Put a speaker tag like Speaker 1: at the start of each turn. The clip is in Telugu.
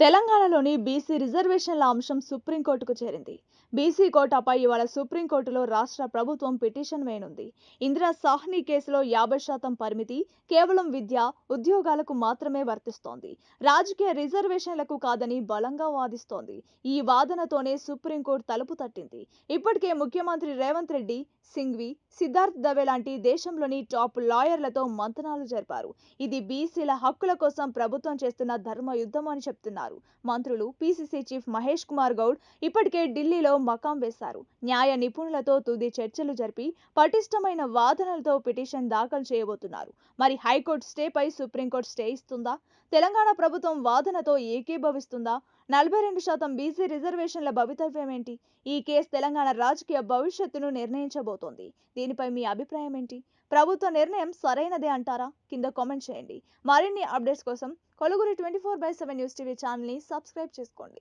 Speaker 1: తెలంగాణలోని బీసీ రిజర్వేషన్ల అంశం సుప్రీంకోర్టుకు చేరింది. బీసీ కోటాపై ఇవాళ సుప్రీంకోర్టులో రాష్ట్ర ప్రభుత్వం పిటిషన్ వేయనుంది. ఇందిరా సాహ్ని కేసులో యాభై శాతం పరిమితి కేవలం విద్య ఉద్యోగాలకు మాత్రమే వర్తిస్తోంది. రాజకీయ రిజర్వేషన్లకు కాదని బలంగా వాదిస్తోంది. ఈ వాదనతోనే సుప్రీంకోర్టు తలుపు తట్టింది. ఇప్పటికే ముఖ్యమంత్రి రేవంత్ రెడ్డి సింఘ్వి సిద్ధార్థ్ దవే లాంటి దేశంలోని టాప్ లాయర్లతో మంతనాలు జరిపారు. ఇది బీసీల హక్కుల కోసం ప్రభుత్వం చేస్తున్న ధర్మ యుద్ధం అని చెప్తున్నారు. మంత్రులు పీసీసీ చీఫ్ మహేష్ కుమార్ గౌడ్ ఇప్పటికే ఢిల్లీలో మకాం వేశారు. న్యాయ నిపుణులతో తుది చర్చలు జరిపి పటిష్టమైన వాదనలతో పిటిషన్ దాఖలు చేయబోతున్నారు. మరి హైకోర్టు స్టేపై సుప్రీంకోర్టు స్టే ఇస్తుందా? తెలంగాణ ప్రభుత్వం వాదనతో ఏకీభవిస్తుందా? నలభై రెండు శాతం బీసీ రిజర్వేషన్ల భవితవ్యం ఏంటి ఈ కేసు తెలంగాణ రాజకీయ భవిష్యత్తును నిర్ణయించబోతుంది. దీనిపై మీ అభిప్రాయం ఏంటి? ప్రభుత్వ నిర్ణయం సరైనదే అంటారా? కింద కామెంట్ చేయండి. మరిన్ని అప్డేట్స్ కోసం కొలుగురి twenty four by seven news TV ఛానల్ని సబ్స్క్రైబ్ చేసుకోండి.